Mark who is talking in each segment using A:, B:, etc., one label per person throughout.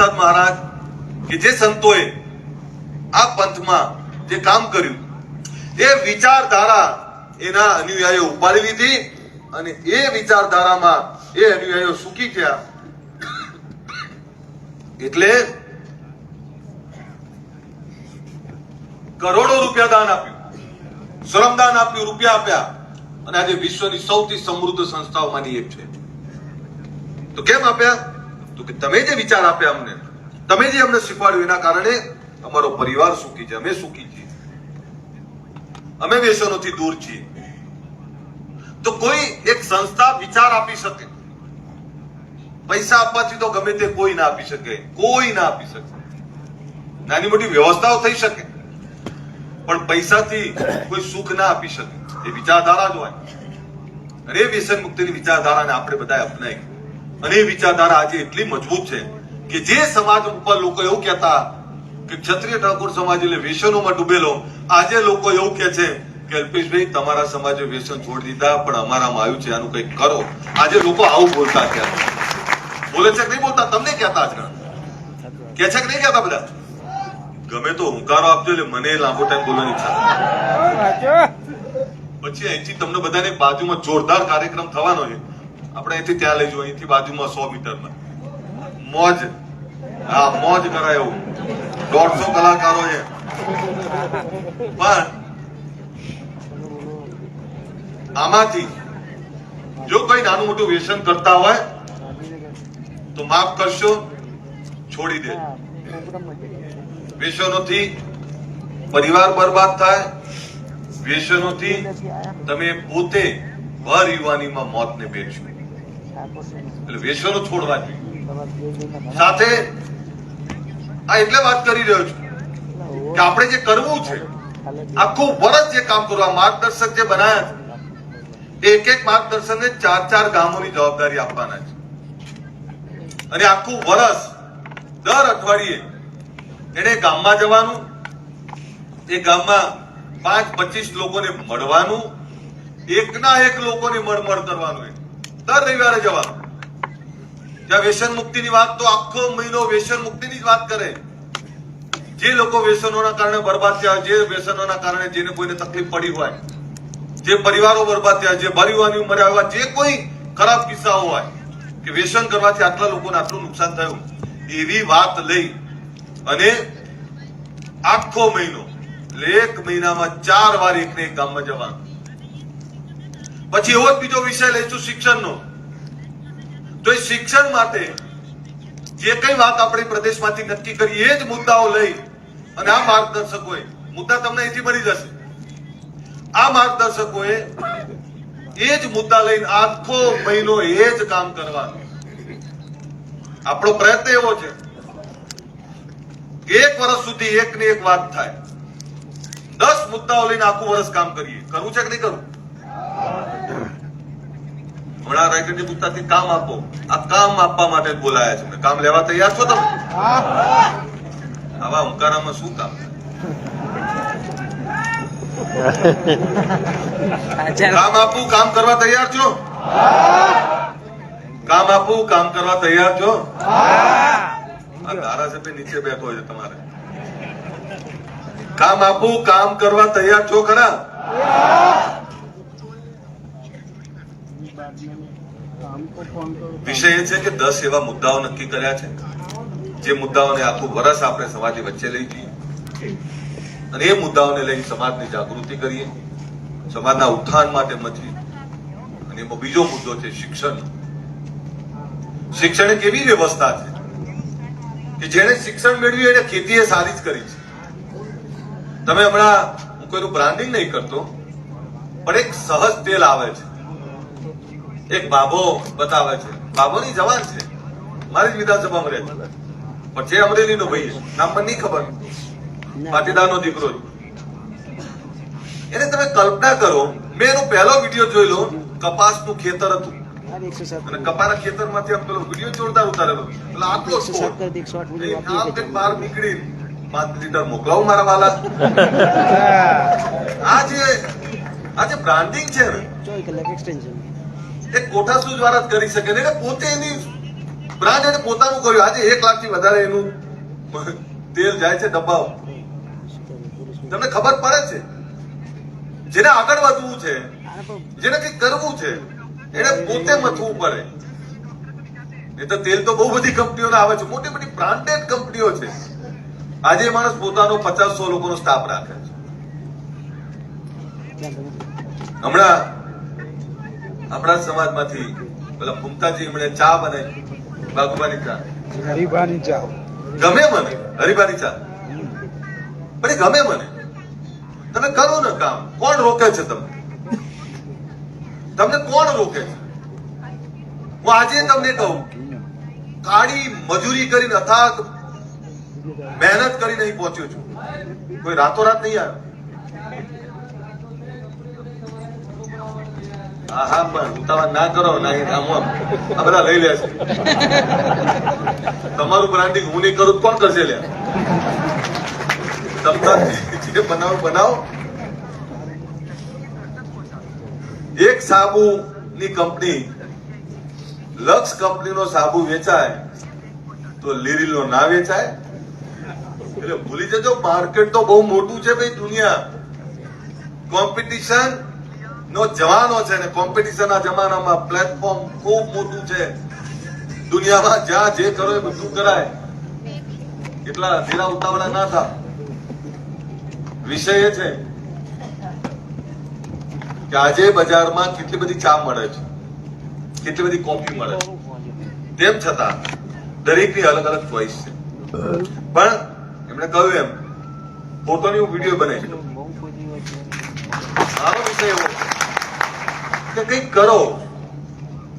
A: પ્રસાદ મહારાજ, કે જે સંતોએ આ પંથમાં જે કામ કર્યું, એ વિચારધારા એના અનુયાયીઓ ઉપાડી લીધી અને એ વિચારધારામાં એ અનુયાયીઓ સુખી થયા. એટલે કરોડો રૂપિયા દાન આપ્યું શ્રમદાન આપ્યું, રૂપિયા આપ્યા, અને આજે વિશ્વની સૌથી સમૃદ્ધ સંસ્થાઓમાંની એક છે તો કેમ આપ્યા? તો કે તમે જે વિચાર આપ્યા અમને, તમે જે અમને શીખવાડ્યું એના કારણે અમારો પરિવાર સુખી છે, અમે સુખી છીએ. અમે વ્યસનોથી દૂર છીએ. તો કોઈ એક સંસ્થા વિચાર આપી શકે? પૈસા આપવાથી તો ગમે તે કોઈ ના આપી શકે, કોઈ ના આપી શકે. નાની મોટી વ્યવસ્થાઓ થઈ શકે. પણ પૈસાથી કોઈ સુખ ના આપી શકે. એ વિચારધારા જ હોય. એ વ્યસન મુક્તિની વિચારધારાને આપણે બધા અપનાવી. અને એ વિચારધારા આજે એટલી મજબૂત છે કે જે સમાજ ઉપર લોકો એવું કહેતા કે ક્ષત્રિય ઠાકોર સમાજ એટલે વ્યસનોમાં ડૂબેલો આજે લોકો એવું કે છે કે અલ્પેશભાઈ તમારા સમાજે વ્યસન છોડી દીધા પણ અમારામાં આવ્યું છે આનું કંઈક કરો. આજે લોકો આવું બોલતા થયા બોલે છે કે નહીં બોલતા? તમને કહેતા આજકાલ કે છે કે નહીં કહેતા બધા? ગમે તો હુંકારો આપજો એટલે મને લાંબો ટાઈમ બોલવાની ઈચ્છા પછી અહીંથી તમને બધાને બાજુમાં જોરદાર કાર્યક્રમ થવાનો છે. આપણે અહીંથી ત્યાં લઈ જવું અહીંથી બાજુમાં સો મીટરમાં. મોજ. હા, મોજ કરાય એવું. દોઢસો કલાકારો છે. પણ આમાંથી જો કઈ નાનું મોટું વ્યસન કરતા હોય, તો માફ કરશો, છોડી દે વ્યસનોથી પરિવાર બરબાદ થાય, વ્યસનોથી તમે પોતે ભર યુવાનીમાં મોતને ભેટશો એટલે છોડવા જોઈએ સાથે આ એટલે વાત કરી રહ્યો છું કે આપણે જે કરવું છે આખું વર્ષ જે કામ કરવું માર્ગદર્શક જે બનાયા છે એક એક માર્ગદર્શકને ચાર ચાર ગામોની જવાબદારી આપવાના છે અને આખું વર્ષ દર અઠવાડિયે એને ગામમાં જવાનું એ ગામમાં પાંચ પચીસ લોકોને મળવાનું એકના એક લોકોને મળમળ કરવાનું. દર રવિવારે જવાનું જ્યાં વ્યસન મુક્તિની વાત તો આખો મહિનો વ્યસન મુક્તિની જ વાત કરે. જે લોકો વ્યસનોના કારણે બરબાદ થયા જે વ્યસનોના કારણે જેને કોઈને તકલીફ પડી હોય, જે પરિવારો બરબાદ થયા, જે પરિવારની ઉંમરે આવ્યા જે કોઈ ખરાબ કિસ્સાઓ હોય, કે વ્યસન કરવાથી આટલા લોકોને આટલું નુકસાન થયું, એવી વાત લઈ. અને આખો મહિનો, એટલે એક મહિનામાં ચાર વાર એકને એક ગામમાં જવાનું. પછી એવો જ બીજો વિષય લઈશું શિક્ષણનો. તો એ શિક્ષણ માટે જે કઈ વાત આપણે પ્રદેશમાંથી નક્કી કરી એ જ મુદ્દાઓ લઈ અને આ માર્ગદર્શકોએ, મુદ્દા તમને અહીંથી મળી જશે. આ માર્ગદર્શકોએ એ જ મુદ્દા લઈને આખો મહિનો એ જ કામ કરવાનું. આપણો પ્રયત્ન એવો છે, એક વર્ષ સુધી એક ને એક વાત થાય. દસ મુદ્દાઓ લઈને આખું વર્ષ કામ કરીએ. કરવું છે કે નહીં કરવું? હમણાં રાયગઢની પૂછતાથી કામ આપો. આ કામ આપવા માટે જ બોલાયા છે. કામ લેવા તૈયાર છો તમે? આવા હુંકારામાં શું કામ? કામ આપવું કામ કરવા તૈયાર છો? કામ આપવું કામ કરવા તૈયાર છો? આ ધારાસભ્ય નીચે બેઠો છે તમારે. કામ આપવું કામ કરવા તૈયાર છો ખરા? વિષય એ છે કે દસ એવા મુદ્દાઓ નક્કી કર્યા છે. જે મુદ્દાઓને આખું વરસ આપણે સમાજની વચ્ચે લઈ જઈએ. અને એ મુદ્દાઓને લઈને સમાજની જાગૃતિ કરીએ. સમાજના ઉત્થાન માટે મચીએ. અને એમાં બીજો મુદ્દો છે શિક્ષણ. શિક્ષણ એક એવી વ્યવસ્થા છે? કે જેણે શિક્ષણ મેળવ્યું એને ખેતી એ સારી જ કરી છે. તમે હમણાં, હું કોઈનું બ્રાન્ડિંગ નહીં કરતો, પણ એક સહજ તેલ આવે છે. એક બાબો બતાવે છે. બાબોની જવાન છે. મારી જ વિધાનસભામાં રહે છે. પણ છે અમરેલીનો ભાઈ છે. નામ પણ નહીં ખબર. પાટીદારનો દીકરો. એને તમે કલ્પના કરો મેં એનો પહેલો વીડિયો જોઈ લો કપાસનું ખેતર હતું. અને કપાના ખેતરમાંથી આમ પેલો વીડિયો જોરદાર ઉતારેલો. એટલે આટલો સ્કોર. આમ કંઈક બહાર નીકળી પાંચ લીટર મોકલાવું મારા વાલા. આ જે આ જે બ્રાન્ડિંગ છે ને. એ કોઠા સૂઝ દ્વારા જ કરી શકે ને પોતે એની બ્રાન્ડ એને પોતાનું કર્યું. આજે એક લાખથી વધારે એનું તેલ જાય છે દબાવ. તમને ખબર પડે છે. જેને આગળ વધવું છે, જેને કંઈક કરવું છે, એને પોતે મથવું પડે. એ તો તેલ તો બહુ બધી કંપનીઓને આવે છે. મોટી મોટી બ્રાન્ડેડ કંપનીઓ છે. આજે માણસ પોતાનો પચાસ સો લોકોનો સ્ટાફ રાખે છે. હમણાં આપણા સમાજમાંથી પેલા ફૂમતાજી એમણે ચા બનાવી. બાગુબાની ચા.
B: હરીબાની ચા.
A: ગમે મને હરિભાની ચા. પણ એ ગમે મને. તમે કરો ને કામ. કોણ રોકે છે તમને? તમને કોણ રોકે છે? હું આજે તમને કહું કાળી મજૂરી કરીને અથાગ મહેનત કરીને અહીં પહોંચ્યો છું. કોઈ રાતોરાત નહીં આવ્યો. હા પણ ઉતાવળ ના કરો ના એ આમ. લઈ લે તમારું બ્રાન્ડિંગ હું નહીં કરું કોણ કરશે લે તમને બનાવો એક સાબુ ની કંપની, લક્ષ કંપનીનો સાબુ વેચાય તો લીરીલો ના વેચાય. એટલે ભૂલી જજો માર્કેટ તો બહુ મોટું છે ભાઈ દુનિયા. કોમ્પિટિશન નો જમાનો છે ને કોમ્પિટિશનના જમાનામાં પ્લેટફોર્મ ખૂબ મોટું છે. દુનિયામાં જ્યાં જે કરો એ બધું કરાય. એટલા ધીરા ઉતાવળા ના થા વિષય એ છે કે આજે બજારમાં કેટલી બધી ચા મળે છે. કેટલી બધી કોફી મળે છે. તેમ છતાં, દરેકની અલગ અલગ ચોઈસ છે. પણ એમણે કહ્યું એમ, પોતાની વીડિયો બનાવી. મારો કે કંઈક કરો.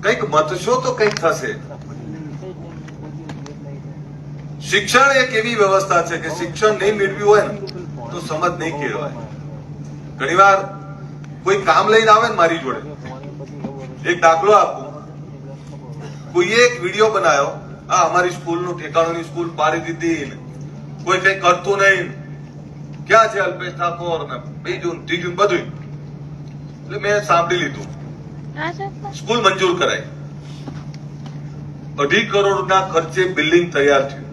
A: કંઈક મતશો તો કંઈક થશે. શિક્ષણ એક એવી વ્યવસ્થા છે કે શિક્ષણ નહીં મેળવ્યું હોય ને, તો સમજ નહીં કેળવાય. ઘણીવાર કોઈ કામ લઈને આવે ને મારી જોડે. એક દાખલો આપું. કોઈએ એક વીડિયો બનાવ્યો. આ અમારી સ્કૂલનું ઠેકાણુંની સ્કૂલ પાડી દીધી કોઈ કઈ કરતું નહીં ક્યાં છે અલ્પેશ ઠાકોર ને બીજું ત્રીજું બધું એટલે મેં સાંભળી લીધું. સ્કૂલ મંજૂર કરાઈ અઢી કરોડના ખર્ચે બિલ્ડિંગ તૈયાર થયું.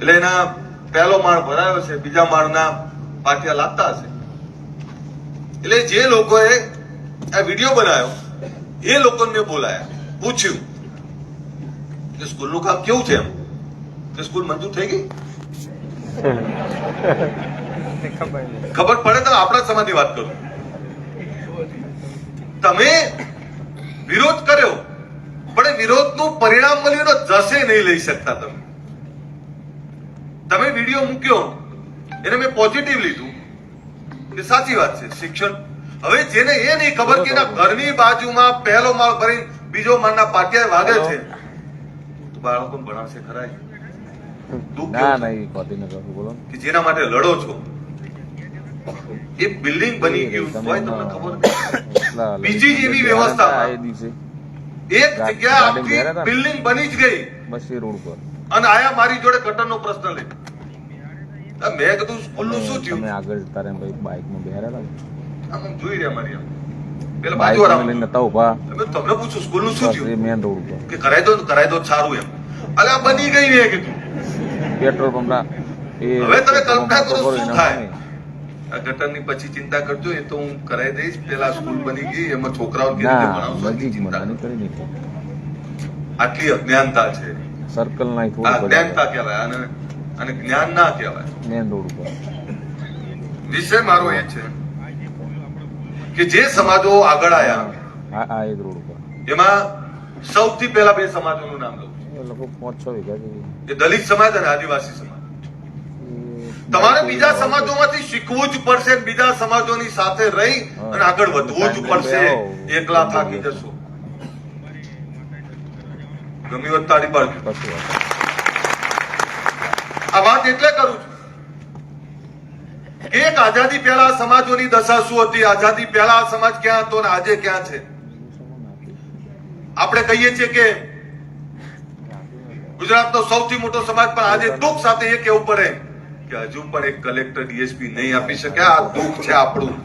A: એટલે એના પહેલો માળ ભરાયો છે બીજા માળના પાટિયા લાગતા હશે. એટલે જે લોકોએ આ વીડિયો બનાવ્યો એ લોકોને બોલાયા પૂછ્યું કે સ્કૂલનું કામ કેવું છે એમ? કે સ્કૂલ મંજૂર થઈ ગઈ? ખબર પડે તો આપણા સમાજની વાત કરું. તમે વિરોધ કર્યો, પણ વિરોધનું પરિણામ મળ્યું જશે નહીં લઈ શકતા તમે. તમે વીડિયો મૂક્યો, એને મેં પોઝિટિવ લીધું. એ સાચી વાત છે, શિક્ષણ. હવે જેને એ નહીં ખબર કે ઘરની બાજુમાં પહેલો માળ ભરી બીજો માળના પાટિયા વાગે છે. બાળકોને ભણાવશે ખરા
C: ના ના એ કોટી ન બોલો.
A: કે જેના માટે લડો છો. એ બિલ્ડિંગ બની ગયું હોય તમને ખબર. બીજી જ એવી
C: દિવસે.
A: એક જગ્યા આખી
C: ને?
A: બિલ્ડિંગ બની જ ગઈ.
C: બસ રોડ પર.
A: અને આયા મારી જોડે કટરનો પ્રશ્ન લે. મેં કીધું સ્કૂલનું શું થયું?
C: મેં આગળ જતા રહ્યા ભાઈ બાઇકમાં બેહારેલા
A: આમ જોઈ રહ્યા મારી આમ? પેલા બાજુ વાળા
C: નતા ઊભા
A: તમે તમને પૂછું સ્કૂલનું શું થયું?
C: મેન રોડ પર.
A: કે કરાય દો કરાય દો તો સારું એમ. અલે બની ગઈ મેં કીધું.
C: પેટ્રોલ પંપના
A: હવે તમે કલ્પના કરો શું થાય? આ ગટરની પછી ચિંતા કરજો એ તો હું કરાવી દઈશ. પેલા સ્કૂલ બની ગઈ એમાં છોકરાઓ કેવી રીતે ભણાવશો એની ચિંતા
C: મને
A: કરો.
C: કરી નહીં
A: આટલી અજ્ઞાનતા છે.
C: સર્કલ ના
A: અજ્ઞાનતા કહેવાય અને અને જ્ઞાન ના કહેવાય.
C: મેન રોડ ઉપર.
A: વિષય મારો એ છે કે જે સમાજો આગળ આવ્યા
C: આ આ એ રોડ ઉપર.
A: એમાં સૌથી પહેલા બે સમાજોનું નામ લઉં
C: એ લોકો પાંચ છ વીઘા જેવી.
A: દલિત સમાજ અને આદિવાસી સમાજ. તમારે બીજા સમાજોમાંથી શીખવું જ પડશે બીજા સમાજોની સાથે રહી અને આગળ વધવું જ પડશે. એકલા થાકી જશો. ગમી
C: વાત તારી
A: આ વાત એટલે કરું છું એક આઝાદી પહેલા સમાજોની દશા શું હતી? આઝાદી પહેલા સમાજ ક્યાં હતો ને આજે ક્યાં છે? આપણે કહીએ છીએ કે ગુજરાતનો સૌથી મોટો સમાજ પણ આજે દુઃખ સાથે એ કહેવું પડે કે હજુ પણ એક કલેક્ટર ડીએસપી નહીં આપી શક્યા આ દુઃખ છે આપણું.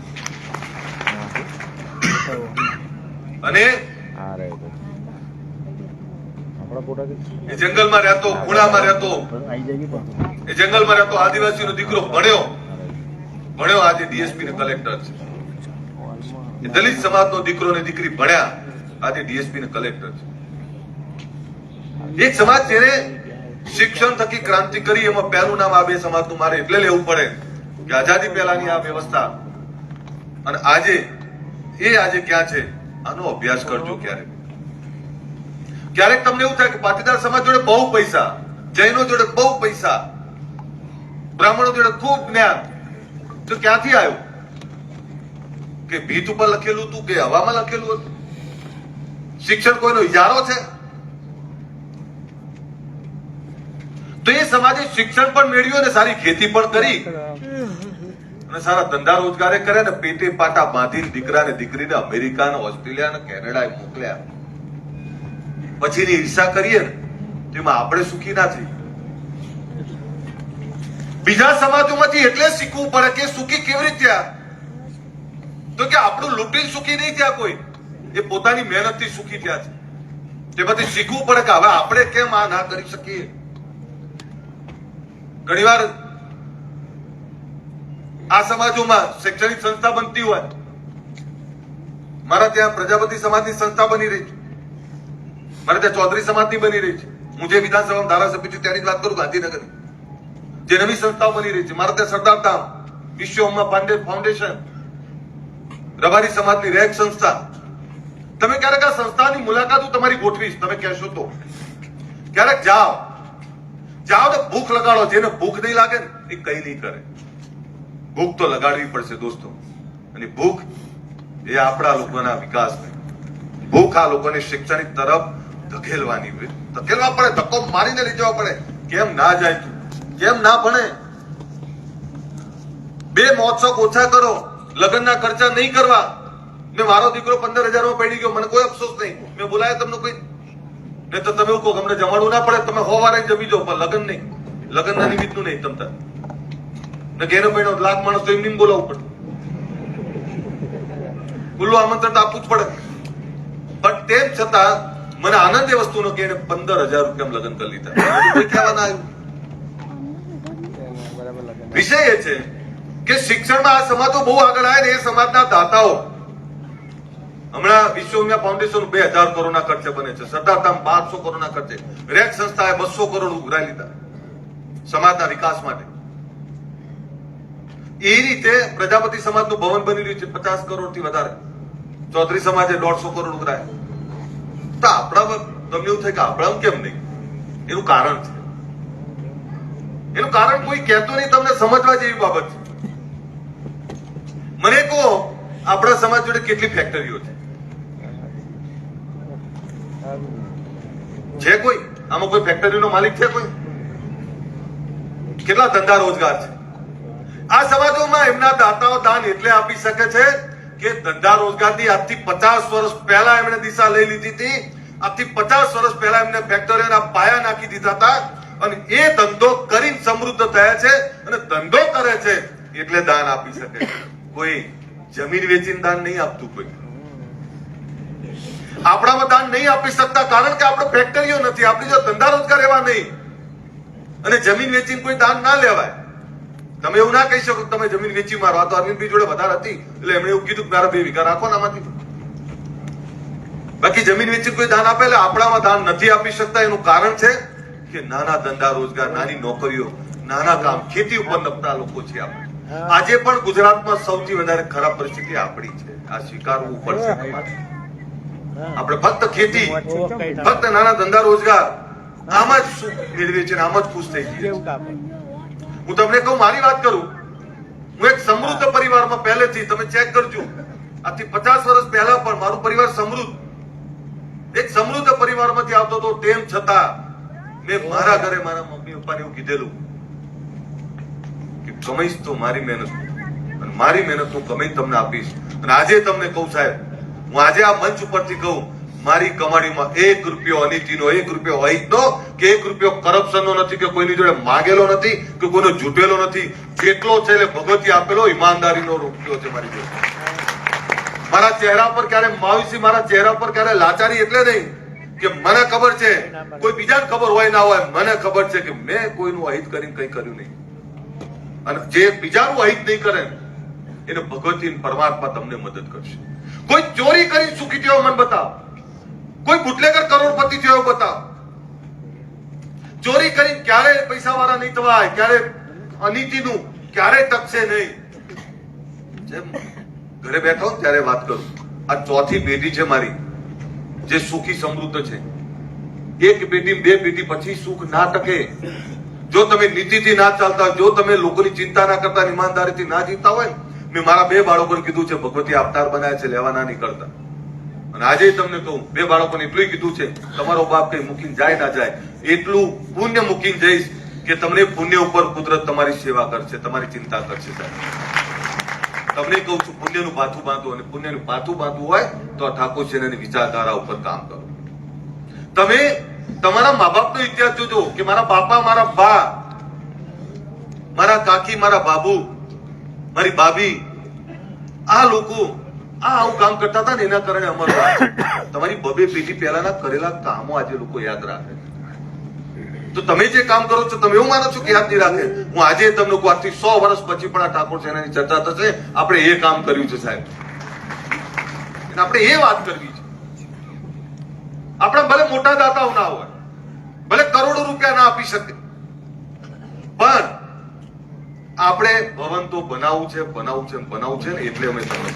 A: અને એ જંગલમાં રહેતો, ખૂણામાં રહેતો, એ જંગલમાં રહેતો આદિવાસીનો દીકરો ભણ્યો. ભણ્યો આજે ડીએસપી ને કલેક્ટર છે. દલિત સમાજનો દીકરો ને દીકરી ભણ્યા, આજે ડીએસપી ને કલેક્ટર છે. એક સમાજ જેને શિક્ષણ થકી ક્રાંતિ કરી, એમાં પહેલું નામ આ બે સમાજનું મારે એટલે લેવું પડે કે આઝાદી પહેલાની આ વ્યવસ્થા. અને આજે, એ આજે ક્યાં છે, આનો અભ્યાસ કરજો ક્યારેક. ક્યારેક તમને એવું થાય કે પાટીદાર સમાજ જોડે બહુ પૈસા, જૈનો જોડે બહુ પૈસા, બ્રાહ્મણો જોડે ખૂબ જ્ઞાન. તો ક્યાંથી આવ્યું? કે ભીત ઉપર લખેલું હતું કે હવામાં લખેલું હતું? શિક્ષણ કોઈનો ઇજારો છે? તો એ સમાજે શિક્ષણ પણ મેળવ્યું અને સારી ખેતી પણ કરી. અને સારા ધંધા રોજગારે કરે ને પેટે પાટા બાંધીને દીકરા ને દીકરીને અમેરિકા ને ઓસ્ટ્રેલિયા ને કેનેડા મોકલ્યા. પછીની ઈર્ષા કરીએ ને, તેમાં આપણે સુખી ના થઈ બીજા સમાજોમાંથી એટલે શીખવું પડે કે સુખી કેવી રીતે તો કે આપણું લૂંટીને સુખી નહીં થયા કોઈ. એ પોતાની મહેનતથી સુખી થયા છે. તેમાંથી શીખવું પડે કે હવે આપણે કેમ આ ના કરી શકીએ? ઘણીવાર આ સમાજોમાં શૈક્ષણિક સંસ્થા બનતી હોય, મારા ત્યાં પ્રજાપતિ સમાજની સંસ્થા બની રહી છે. મારે ત્યાં ચૌધરી સમાજની બની રહી છે. હું જે વિધાનસભામાં ધારાસભ્ય છું ત્યાંની વાત કરું ગાંધીનગરની. જે નવી સંસ્થાઓ બની રહી છે. મારા ત્યાં સરદાર ધામ વિશ્વમાં પાંડે ફાઉન્ડેશન, રબારી સમાજની રેક સંસ્થા. તમે ક્યારેક આ સંસ્થાની મુલાકાત હું તમારી ગોઠવીશ. તમે કહેશો તો. ક્યારેક જાઓ. જાઓ તો ભૂખ લગાડો, જેને ભૂખ નહીં લાગે ને, એ કઈ નહીં કરે. ભૂખ તો લગાડવી પડશે દોસ્તો. અને ભૂખ એ આપણા લોકોના નહીં ભૂખ આ લોકોને શૈક્ષણિક તરફ ધકેલવાની. ધકેલવા પડે, ધક્કો મારીને લઈ જવા પડે. કેમ ના જાય તું? કેમ ના ભણે? બે મહોત્સવ ઓછા કરો, લગ્નના ખર્ચા નહીં કરવા. મેં મારો દીકરો પંદર હજારમાં પડી ગયો, મને કોઈ અફસોસ નહીં. મેં બોલાયા, તમને કોઈ ને તો તમે કહો અમને જમાડવું ના પડે, તમે હોવારે જમી જાઓ, પણ લગ્ન નહીં. લગ્નના નિમિત્તનું નહીં તમતા ને ઘેરો મહિનો લાખ માણસ તો એમની બોલાવવું પડે. ખુલ્લું આમંત્રણ તો આપવું જ પડે. પણ તેમ છતાં મને આનંદ એ વસ્તુનો કે એને પંદર હજાર રૂપિયા લગ્ન કરી લીધા. મને કોઈ કહેવા ના આવ્યું. વિષય એ છે કે શિક્ષણમાં આ સમાજો બહુ આગળ આવે ને એ સમાજના દાતાઓ હમણાં વિશ્વમ્યા ફાઉન્ડેશન બે હજાર કરોડના ખર્ચે બને છે. સરદાર ધામ બારસો કરોડના ખર્ચે. રેક સંસ્થાએ બસો કરોડ ઉઘરાઈ લીધા સમાજના વિકાસ માટે. એ રીતે પ્રજાપતિ સમાજનું ભવન બની રહ્યું છે પચાસ કરોડથી વધારે. ચૌધરી સમાજે દોઢસો કરોડ ઉઘરાય. તો આપણા તમને એવું થાય કે આપણા કેમ નહીં? એનું કારણ છે. એનું કારણ કોઈ કહેતો નહીં, તમને સમજવા જેવી બાબત છે. મને કહો, આપણા સમાજ જોડે કેટલી ફેક્ટરીઓ છે? છે કોઈ? આમાં કોઈ ફેક્ટરીનો માલિક છે કોઈ? કેટલા ધંધા રોજગાર છે? આ સમાજોમાં એમના દાતાઓ દાન એટલે આપી શકે છે કે ધંધા રોજગારની આજથી પચાસ વર્ષ પહેલા એમણે દિશા લઈ લીધી હતી. આજથી પચાસ વર્ષ પહેલા એમને ફેક્ટરીના પાયા નાખી દીધા હતા અને એ ધંધો કરીને સમૃદ્ધ થયા છે અને ધંધો કરે છે એટલે દાન આપી શકે કોઈ જમીન વેચીને દાન નહીં આપતું કોઈ. આપણામાં દાન નહીં આપી શકતા કારણ કે આપણે ફેક્ટરીઓ નથી આપણી જો ધંધા રોજગાર એવા નહીં. અને જમીન વેચીને કોઈ દાન ના લેવાય. તમે એવું ના કહી શકો તમે જમીન વેચી મારો તો અરવિંદભાઈ જોડે વધારે હતી. એટલે એમણે એવું કીધું મારા બે વીઘા રાખો આમાંથી. બાકી જમીન વેચી કોઈ દાન આપે એટલે આપણામાં દાન નથી આપી શકતા. એનું કારણ છે કે નાના ધંધા રોજગાર નાની નોકરીઓ નાના કામ ખેતી ઉપર નપતા લોકો છે આપણે. આજે પણ ગુજરાતમાં સૌથી વધારે ખરાબ પરિસ્થિતિ આપણી છે. આ સ્વીકારવું પડશે. આપણે ફક્ત ખેતી ફક્ત નાના ધંધા રોજગાર આમાં જ સુખ મેળવીએ છીએ આમાં જ ખુશ થઈ જઈએ હું તમને કહું મારી વાત કરું. હું એક સમૃદ્ધ પરિવારમાં પહેલેથી તમે ચેક કરજો આજથી પચાસ વર્ષ પહેલા પણ મારું પરિવાર સમૃદ્ધ. એક સમૃદ્ધ પરિવારમાંથી આવતો હતો તેમ છતાં મેં મારા ઘરે મારા મમ્મી પપ્પાને એવું કીધેલું કે કમાઈશ તો મારી મહેનત અને મારી મહેનત હું કમાઈ તમને આપીશ. અને આજે તમને કહું સાહેબ હું આજે આ મંચ ઉપરથી કહું, મારી કમાણીમાં એક રૂપિયો અનિતિનો, એક રૂપિયો અહિતનો, કે એક રૂપિયો કરપ્શનનો નથી, કે કોઈની જોડે માગેલો નથી, કે કોઈનો જૂટેલો નથી. જેટલો છે એટલે ભગવતી આપેલો ઈમાનદારીનો રૂપિયો છે મારી જોડે. મારા ચહેરા પર ક્યારે માવીસી, મારા ચહેરા પર ક્યારે લાચારી એટલે નહીં કે મને ખબર છે, કોઈ બીજાને ખબર હોય ના હોય, મને ખબર છે કે મેં કોઈનું અહિત કરીને કંઈ કર્યું નહીં. અને જે બીજાનું અહિત નહીં કરે, એને ભગવતી પરમાત્મા તમને મદદ કરશે. કોઈ ચોરી કરી સુખી થયો મને બતાવ. કોઈ બુટલેકર કરોડપતિ થયો, બતાવ. ચોરી કરી ક્યારે પૈસા વાળા નહીં થવાય ક્યારે અનીતિનું ક્યારે ટકશે નહીં. જેમ ઘરે બેઠો ત્યારે વાત કરું. આ ચોથી પેઢી છે મારી, જે સુખી સમૃદ્ધ છે. એક પેઢી બે પેઢી પછી સુખ ના ટકે. જો તમે નીતિથી ના ચાલતા જો તમે લોકોની ચિંતા ના કરતા, ઈમાનદારીથી ના જીવતા હોય મેં મારા બે બાળકોને કીધું છે, ભગવતી અવતાર બનાવ્યા છે લેવા ના નીકળતા. અને આજે તમને કહું, બે બાળકોને એટલું કીધું છે, તમારો બાપ કઈ મૂકીને જાય ના જાય, એટલું પુણ્ય મૂકીને જઈશ કે તમને પુણ્ય ઉપર કુદરત તમારી સેવા કરશે, તમારી ચિંતા કરશે સાહેબ. તમને કહું છું, પુણ્યનું પાથું બાંધવું અને પુણ્યનું પાથું બાંધવું હોય તો આ ઠાકોર સેનાની વિચારધારા ઉપર કામ કરો. તમે તમારા મા બાપનો ઇતિહાસ જોજો કે મારા બાપા, મારા બા, મારા કાકી, મારા બાબુ મારી ભાભી, આ લોકો આ આવું કામ કરતા હતા ને એના કારણે અમારું તમારી બબે પેઢી પહેલાના કરેલા કામો આજે લોકો યાદ રાખે તો તમે જે કામ કરો છો, તમે એવું માનો છો કે યાદ નહીં રાખે? હું આજે તમને આજથી સો વર્ષ પછી પણ આ ઠાકોર સેનાની ચર્ચા થશે. આપણે એ કામ કર્યું છે સાહેબ. આપણે એ વાત કરવી છે. આપણે ભલે મોટા દાતાઓ ના હોય, ભલે કરોડો રૂપિયા ના આપી શકે. પણ આપણે ભવન તો બનાવવું છે બનાવવું છે બનાવવું છે ને એટલે અમે તમને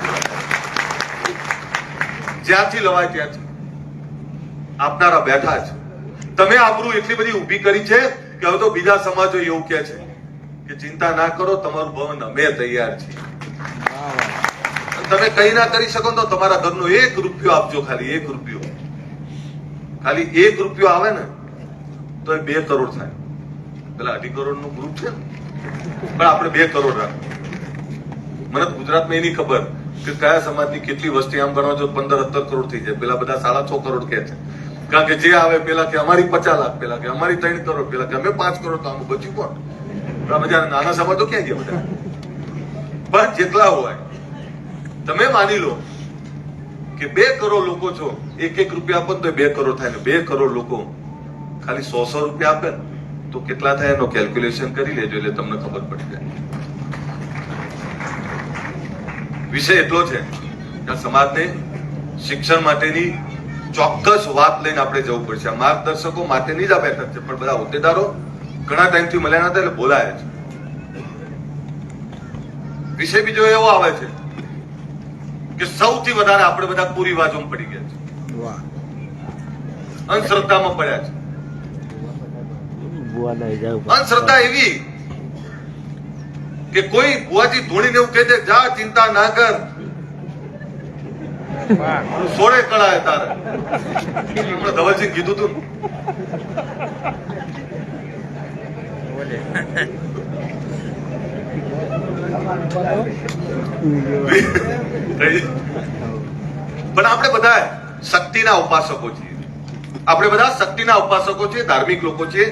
A: જ્યાંથી લવાય ત્યાંથી આપનારા બેઠા છે. તમે આપણું એટલી બધી ઊભી કરી છે કે હવે તો બીજા સમાજો એવું કહે છે કે ચિંતા ના કરો, તમારું ભવન અમે તૈયાર છીએ. તમે કઈ ના કરી શકો તો તમારા ઘરનો એક રૂપિયો આપજો ખાલી, એક રૂપિયો. ખાલી એક રૂપિયો આવે ને, તો એ બે કરોડ થાય. પેલા અઢી કરોડનું ગ્રુપ છે ને. પણ આપણે બે કરોડ રાખવું મને ગુજરાતમાં એની ખબર કે કયા સમાજની કેટલી વસ્તી આમ ગણવા જો પંદર સત્તર કરોડ થઈ જાય. પેલા બધા સાડા છ કરોડ કે છે. કારણ કે જે આવે પેલા કે અમારી પચાસ લાખ, પેલા કે અમારી ત્રણ કરોડ, પેલા કે અમે પાંચ કરોડ તો આમ બચ્યું કોણ? બધા નાના સમાજો ક્યાં ગયા બધા? પણ જેટલા હોય, તમે માની લો કે બે કરોડ લોકો છો, એક એક રૂપિયા આપો તો બે કરોડ થાય ને બે કરોડ લોકો ખાલી સો સો રૂપિયા આપે ને. તો કેટલા થાય એનો કેલ્ક્યુલેશન કરી લેજો એટલે તમને ખબર પડી જાય. વિષય એટલો છે કે સમાજને શિક્ષણ માટેની ચોક્કસ વાત લઈને આપણે જવું પડશે. આ માર્ગદર્શકો માટેની જ આ બેઠક છે પણ બધા હોદ્દેદારો ઘણા ટાઈમથી મળ્યા નતા એટલે બોલાયા છે. વિષય બીજો એવો આવે છે કે સૌથી વધારે આપણે બધા કુરિવાજોમાં પડી ગયા છે. અંધશ્રદ્ધામાં પડ્યા છે. અંધશ્રદ્ધા એવી કે કોઈ બુઆજી ધોણીને એવું કહે દે જા ચિંતા ના કર. સોળે કળાએ તારે. હમણાં ધવલસિંહ કીધું તું. પણ આપણે બધા શક્તિના ઉપાસકો છીએ. આપણે બધા શક્તિના ઉપાસકો છીએ ધાર્મિક લોકો છીએ.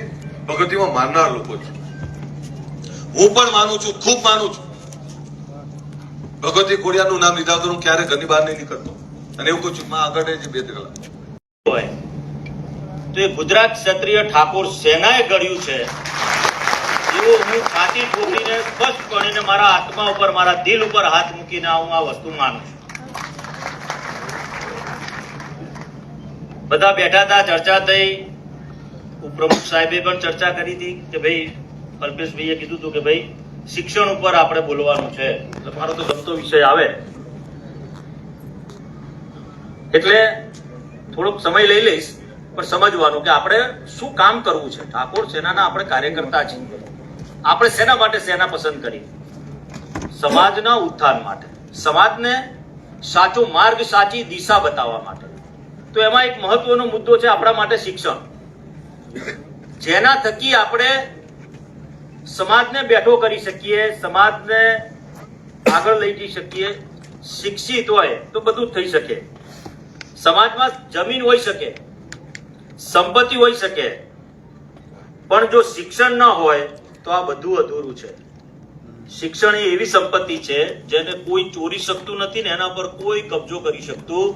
A: ભગવતીમાં માનનાર લોકો છે. હું પણ માનું છું, ખૂબ માનું છું. ભગવતી કોડિયાનું નામ લીધા વગર હું ક્યારે ઘરની બહાર નહીં નીકળતો. અને એવું કહું છું, માં આગળ રહેજે બે કલાક.
B: તો એ ગુજરાત ક્ષત્રિય ઠાકોર સેનાએ ઘડ્યું છે. એવું હું છાતી ઠોકીને સ્પષ્ટપણે મારા આત્મા ઉપર, મારા દિલ ઉપર હાથ મૂકીને હું આ વસ્તુ માનું છું. બધા બેઠા હતા, ચર્ચા થઈ. ઉપપ્રમુખ સાહેબે પણ ચર્ચા કરી હતી કે ભાઈ, કલ્પેશભાઈએ કીધું હતું કે ભાઈ, શિક્ષણ ઉપર આપણે બોલવાનું છે. એટલે મારો તો ગમતો વિષય આવે. એટલે થોડોક સમય લઈ લઈશ, પણ સમજવાનું કે આપણે શું કામ કરવું છે? ઠાકોર સેનાના આપણે કાર્યકર્તા છીએ. આપણે શેના માટે સેના પસંદ કરી. સમાજના ઉત્થાન માટે. સમાજને સાચો માર્ગ, સાચી દિશા બતાવવા માટે. તો એમાં એક મહત્વનો મુદ્દો છે આપણા માટે શિક્ષણ. જેના થકી આપણે સમાજને બેઠો કરી શકીએ, સમાજને આગળ લઈ જઈ શકીએ, શિક્ષિત હોય તો બધું થઈ શકે. સમાજમાં જમીન હોઈ શકે, સંપત્તિ હોઈ શકે, પણ જો શિક્ષણ ન હોય તો આ બધું અધૂરું છે. શિક્ષણ એ એવી સંપત્તિ છે જેને કોઈ ચોરી શકતું નથી ને એના પર કોઈ કબજો કરી શકતું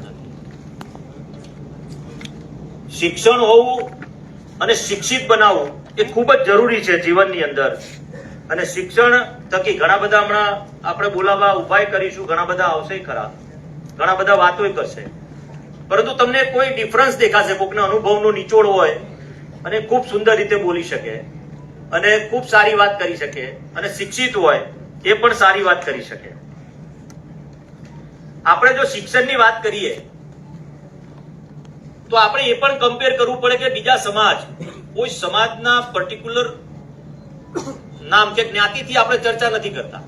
B: નથી શિક્ષણ હોવું અને શિક્ષિત બનાવવું એ ખૂબ જ જરૂરી છે જીવનની અંદર. અને શિક્ષણ થકી ઘણા બધા હમણાં આપણે બોલાવવા ઉપાય કરીશું. ઘણા બધા આવશે ખરા. ઘણા બધા વાતો કરશે. પરંતુ તમને કોઈ ડિફરન્સ દેખાશે. કોકના અનુભવનો નિચોડ હોય અને ખૂબ સુંદર રીતે બોલી શકે અને ખૂબ સારી વાત કરી શકે અને શિક્ષિત હોય એ પણ સારી વાત કરી શકે. આપણે જો શિક્ષણની વાત કરીએ તો આપણે એ પણ કમ્પેર કરવું પડે કે બીજા સમાજ, કોઈ સમાજના પર્ટિક્યુલર નામ કે જ્ઞાતિથી આપણે ચર્ચા નથી કરતા.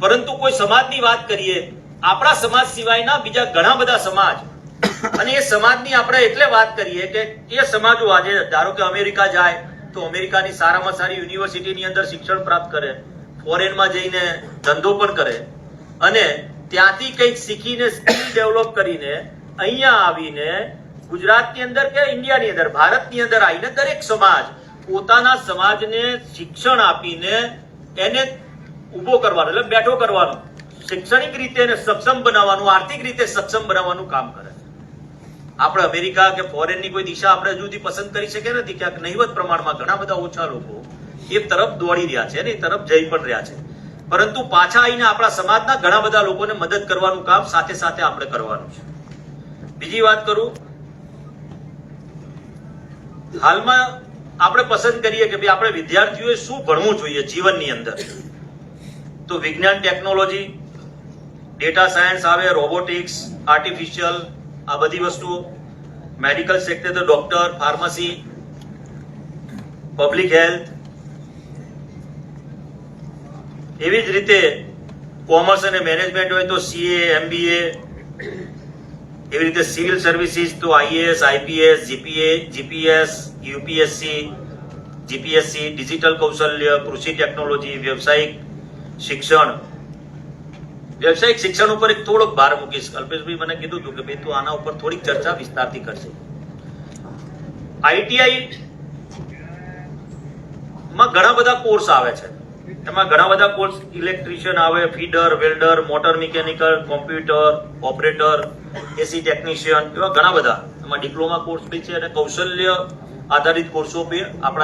B: પરંતુ કોઈ સમાજની વાત કરીએ, આપણા સમાજ સિવાયના બીજા ઘણા બધા સમાજ, અને એ સમાજની આપણે એટલે વાત કરીએ કે એ સમાજો આજે, ધારો કે અમેરિકા જાય, તો અમેરિકાની સારામાં સારી યુનિવર્સિટીની અંદર શિક્ષણ પ્રાપ્ત કરે, ફોરેનમાં જઈને ધંધો પણ કરે, અને ત્યાંથી કંઈક શીખીને સ્કિલ ડેવલપ કરીને અહીંયા આવીને ગુજરાતની અંદર કે ઇન્ડિયાની અંદર? ભારતની અંદર આવીને દરેક સમાજ પોતાના સમાજને શિક્ષણ આપીને એને ઊભો કરવાનો, એટલે બેઠો કરવાનો. શૈક્ષણિક રીતે એને સક્ષમ બનાવવાનું, આર્થિક રીતે સક્ષમ બનાવવાનું કામ કરે આપણે અમેરિકા કે ફોરેનની કોઈ દિશા આપણે હજુ પસંદ કરી શક્યા નથી. ક્યાંક નહિવત પ્રમાણમાં ઘણા બધા ઓછા લોકો એ તરફ દોડી રહ્યા છે અને એ તરફ જઈ પણ રહ્યા છે. પરંતુ પાછા આવીને આપણા સમાજના ઘણા બધા લોકોને મદદ કરવાનું કામ સાથે સાથે આપણે કરવાનું છે. બીજી વાત કરું હાલમાં આપણે પસંદ કરીએ કે ભાઈ આપણે વિદ્યાર્થીઓએ શું ભણવું જોઈએ જીવનની અંદર? તો વિજ્ઞાન, ટેકનોલોજી, ડેટા સાયન્સ આવે, રોબોટિક્સ, આર્ટિફિશિયલ, આ બધી વસ્તુઓ. મેડિકલ સેક્ટર તો ડોક્ટર, ફાર્મસી, પબ્લિક હેલ્થ. એવી જ રીતે કોમર્સ અને મેનેજમેન્ટ હોય તો સીએ એમબીએ એવી રીતે સિવિલ સર્વિસીસ તો IAS IPS GPA GPS UPSC GPSC digital કૌશલ્ય, કૃષિ ટેકનોલોજી, વ્યવસાયિક શિક્ષણ. વ્યવસાયિક શિક્ષણ ઉપર એક થોડોક ભાર મૂકીશ. કલ્પેશભાઈ મને કીધું હતું કે ભાઈ તું આના ઉપર થોડીક ચર્ચા વિસ્તારથી કરશે. આઈટીઆઈ માં ઘણા બધા કોર્સ આવે છે. એમાં ઘણા બધા કોર્સ ઇલેક્ટ્રિશિયન આવે fitter welder motor mechanical computer operator AC technician એવા ઘણા બધા. એમાં ડિપ્લોમા કોર્સ બી છે અને કૌશલ્ય આધારિત કોર્સો બી આપણા